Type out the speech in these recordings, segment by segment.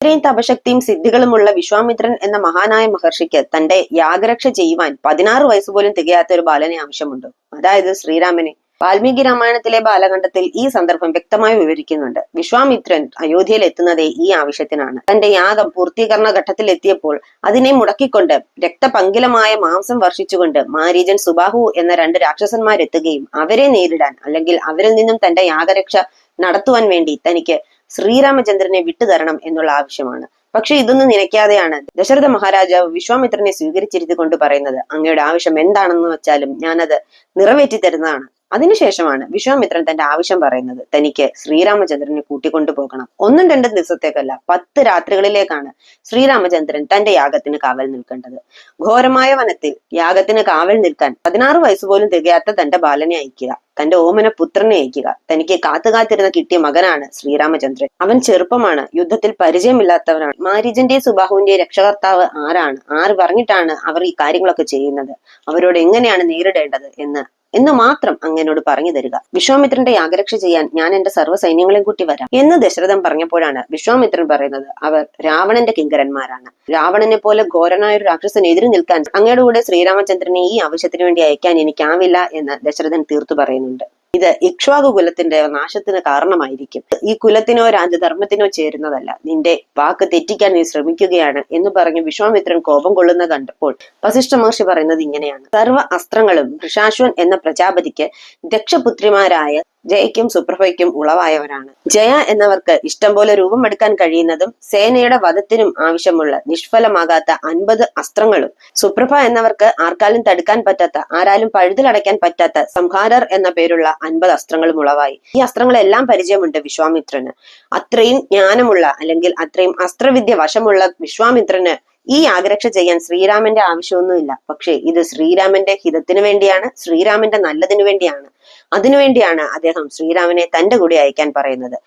ഇത്രയും തപശക്തിയും സിദ്ധികളുമുള്ള വിശ്വാമിത്രൻ എന്ന മഹാനായ മഹർഷിക്ക് തന്റെ യാഗരക്ഷ ചെയ്യുവാൻ പതിനാറ് വയസ്സ് പോലും തികയാത്ത ഒരു ബാലനെ ആവശ്യമുണ്ട്. അതായത് ശ്രീരാമനെ. വാൽമീകി രാമായണത്തിലെ ബാലഖണ്ഡത്തിൽ ഈ സന്ദർഭം വ്യക്തമായി വിവരിക്കുന്നുണ്ട്. വിശ്വാമിത്രൻ അയോധ്യയിൽ എത്തുന്നതേ ഈ ആവശ്യത്തിനാണ്. തന്റെ യാഗം പൂർത്തീകരണ ഘട്ടത്തിൽ എത്തിയപ്പോൾ അതിനെ മുടക്കിക്കൊണ്ട് രക്തപങ്കിലമായ മാംസം വർഷിച്ചുകൊണ്ട് മാരീജൻ സുബാഹു എന്ന രണ്ട് രാക്ഷസന്മാരെത്തുകയും അവരെ നേരിടാൻ അല്ലെങ്കിൽ അവരിൽ നിന്നും തന്റെ യാഗരക്ഷ നടത്തുവാൻ വേണ്ടി തനിക്ക് ശ്രീരാമചന്ദ്രനെ വിട്ടുതരണം എന്നുള്ള ആവശ്യമാണ്. പക്ഷെ ഇതൊന്നും നിനയ്ക്കാതെയാണ് ദശരഥ മഹാരാജാവ് വിശ്വാമിത്രനെ സ്വീകരിച്ചിരുത്തി കൊണ്ട് പറയുന്നത്. അങ്ങയുടെ ആവശ്യം എന്താണെന്ന് വെച്ചാലും ഞാനത് നിറവേറ്റി തരുന്നതാണ് അതിനുശേഷമാണ് വിശ്വാമിത്രൻ തന്റെ ആവശ്യം പറയുന്നത്. തനിക്ക് ശ്രീരാമചന്ദ്രനെ കൂട്ടിക്കൊണ്ടു പോകണം. ഒന്നും രണ്ടും ദിവസത്തേക്കല്ല പത്ത് രാത്രികളിലേക്കാണ് ശ്രീരാമചന്ദ്രൻ തന്റെ യാഗത്തിന് കാവൽ നിൽക്കേണ്ടത്. ഘോരമായ വനത്തിൽ യാഗത്തിന് കാവൽ നിൽക്കാൻ പതിനാറ് വയസ്സ് പോലും തികയാത്ത തന്റെ ബാലനെ അയക്കുക തന്റെ ഓമന പുത്രനെ അയക്കുക. തനിക്ക് കാത്തു കാത്തിരുന്ന കിട്ടിയ മകനാണ് ശ്രീരാമചന്ദ്രൻ. അവൻ ചെറുപ്പമാണ് യുദ്ധത്തിൽ പരിചയമില്ലാത്തവനാണ്. മാരിജന്റെ സുബാഹുവിന്റെ രക്ഷകർത്താവ് ആരാണ്? ആര് പറഞ്ഞിട്ടാണ് അവർ ഈ കാര്യങ്ങളൊക്കെ ചെയ്യുന്നത്? അവരോട് എങ്ങനെയാണ് നേരിടേണ്ടത് എന്ന് എന്ന് മാത്രം അങ്ങനോട് പറഞ്ഞു തരിക. വിശ്വാമിത്രന്റെ യാഗരക്ഷ ചെയ്യാൻ ഞാൻ എന്റെ സർവ സൈന്യങ്ങളെയും കൂട്ടി വരാം എന്ന് ദശരഥൻ പറഞ്ഞപ്പോഴാണ് വിശ്വാമിത്രൻ പറയുന്നത്. അവർ രാവണന്റെ കിങ്കരന്മാരാണ്. രാവണനെ പോലെ ഘോരനായ ഒരു രാക്ഷസന് എതിര് നിൽക്കാൻ അങ്ങയുടെ കൂടെ ശ്രീരാമചന്ദ്രനെ ഈ ആവശ്യത്തിന് വേണ്ടി അയക്കാൻ എനിക്കാവില്ല എന്ന് ദശരഥൻ തീർത്തു പറയുന്നുണ്ട്. ഇത് ഇക്ഷ്വാകു കുലത്തിന്റെ നാശത്തിന് കാരണമായിരിക്കും. ഈ കുലത്തിനോ രാജധർമ്മത്തിനോ ചേരുന്നതല്ല. നിന്റെ വാക്ക് തെറ്റിക്കാൻ നീ ശ്രമിക്കുകയാണ് എന്ന് പറഞ്ഞ് വിശ്വാമിത്രൻ കോപം കൊള്ളുന്ന കണ്ടപ്പോൾ വസിഷ്ഠ മഹർഷി പറയുന്നത് ഇങ്ങനെയാണ്. സർവ അസ്ത്രങ്ങളും വൃഷാശ്വൻ എന്ന പ്രജാപതിക്ക് ദക്ഷപുത്രിമാരായ ജയയ്ക്കും സുപ്രഭയ്ക്കും ഉളവായവരാണ്. ജയ എന്നവർക്ക് ഇഷ്ടം പോലെ രൂപം എടുക്കാൻ കഴിയുന്നതും സേനയുടെ വധത്തിനും ആവശ്യമുള്ള നിഷ്ഫലമാകാത്ത അൻപത് അസ്ത്രങ്ങളും സുപ്രഭ എന്നവർക്ക് ആർക്കാലും തടുക്കാൻ പറ്റാത്ത ആരാലും പഴുതിലടയ്ക്കാൻ പറ്റാത്ത സംഹാരർ എന്ന പേരുള്ള അൻപത് അസ്ത്രങ്ങളും ഉളവായി. ഈ അസ്ത്രങ്ങളെല്ലാം പരിചയമുണ്ട് വിശ്വാമിത്രന്. അത്രയും ജ്ഞാനമുള്ള അല്ലെങ്കിൽ അത്രയും അസ്ത്രവിദ്യ വശമുള്ള വിശ്വാമിത്രന് ഈ ആഗ്രക്ഷ ചെയ്യാൻ ശ്രീരാമന്റെ ആവശ്യമൊന്നുമില്ല. പക്ഷേ ഇത് ശ്രീരാമന്റെ ഹിതത്തിനു വേണ്ടിയാണ് ശ്രീരാമന്റെ നല്ലതിനു വേണ്ടിയാണ്. അതിനുവേണ്ടിയാണ് അദ്ദേഹം ശ്രീരാമനെ തന്റെ കൂടി അയക്കാൻ പറയുന്നത്.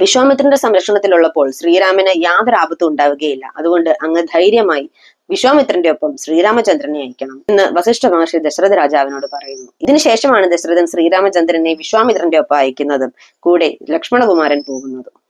വിശ്വാമിത്രന്റെ സംരക്ഷണത്തിലുള്ളപ്പോൾ ശ്രീരാമന് യാതൊരു ആപത്തും ഉണ്ടാവുകയില്ല. അതുകൊണ്ട് അങ്ങ് ധൈര്യമായി വിശ്വാമിത്രന്റെ ഒപ്പം ശ്രീരാമചന്ദ്രനെ അയക്കണം എന്ന് വസിഷ്ഠ മഹർഷി ദശരഥ രാജാവിനോട് പറയുന്നു. ഇതിനുശേഷമാണ് ദശരഥൻ ശ്രീരാമചന്ദ്രനെ വിശ്വാമിത്രന്റെ ഒപ്പം അയക്കുന്നതും കൂടെ ലക്ഷ്മണകുമാരൻ പോകുന്നതും.